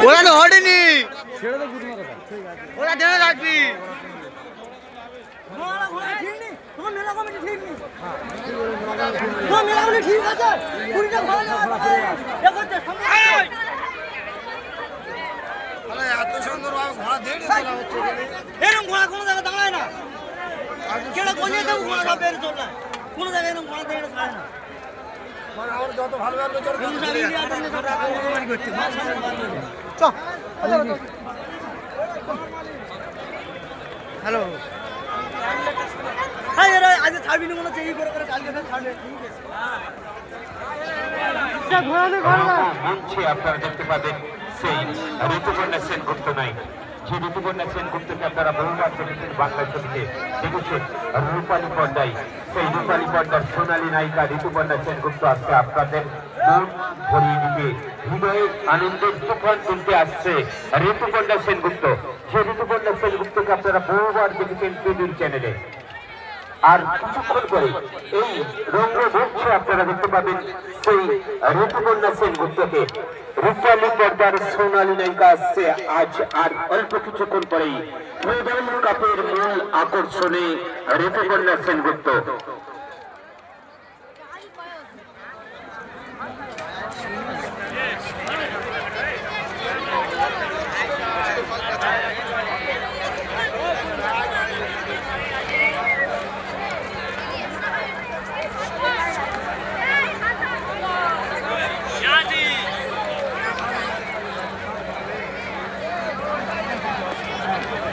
ওরা তো হটেনি। ওরা ধরে রাখবি এত সুন্দর ভাবে ঘোড়া দিয়ে এরকম ঘোড়া কোনো জায়গায় দাঁড়ায় না। কেটা কোন জায়গায় ঘোড়া সব বের চল না। কোনো জায়গায় এরকম ঘোড়া দিয়ে দাঁড়ায় না। মানে যত ভালো ভালো চোর হয়ে। হ্যালো। হ্যাঁ এরা আজ ছাড়বি না মনে হচ্ছে এই করে করে কালকে ছাড়বে। মঞ্চে আপনারা দেখতে পাবেন সেই ঋতুপর্ণা সেনগুপ্ত নাই। যে ঋতুপর্ণা সেনগুপ্তকে আপনারা বহুবার দেখেছেন বাংলা ছবিতে দেখেছেন। রূপালী পর্দায় সেই রূপালী পর্দার সোনালী নায়িকা ঋতুপর্ণা সেনগুপ্ত আজকে আপনাদের মন ভরিয়ে দিতে। হৃদয়ে আনন্দের তুফান তুলতে আসছে। সেনগুপ্ত। যে ঋতুপর্ণা সেনগুপ্তকে আপনারা বহুবার দেখেছেন টিভির চ্যানেলে। আর কিছুক্ষণ পরে এই রঙ্গমঞ্চে আপনারা দেখতে পাবেন সেই ঋতুপর্ণা সেনগুপ্তকে। রূপালী পর্দার সোনালী নায়িকা আসছে আজ আর অল্প কিছুক্ষণ পরেই। কাপের মূল আকর্ষণে ঋতুপর্ণা সেনগুপ্ত।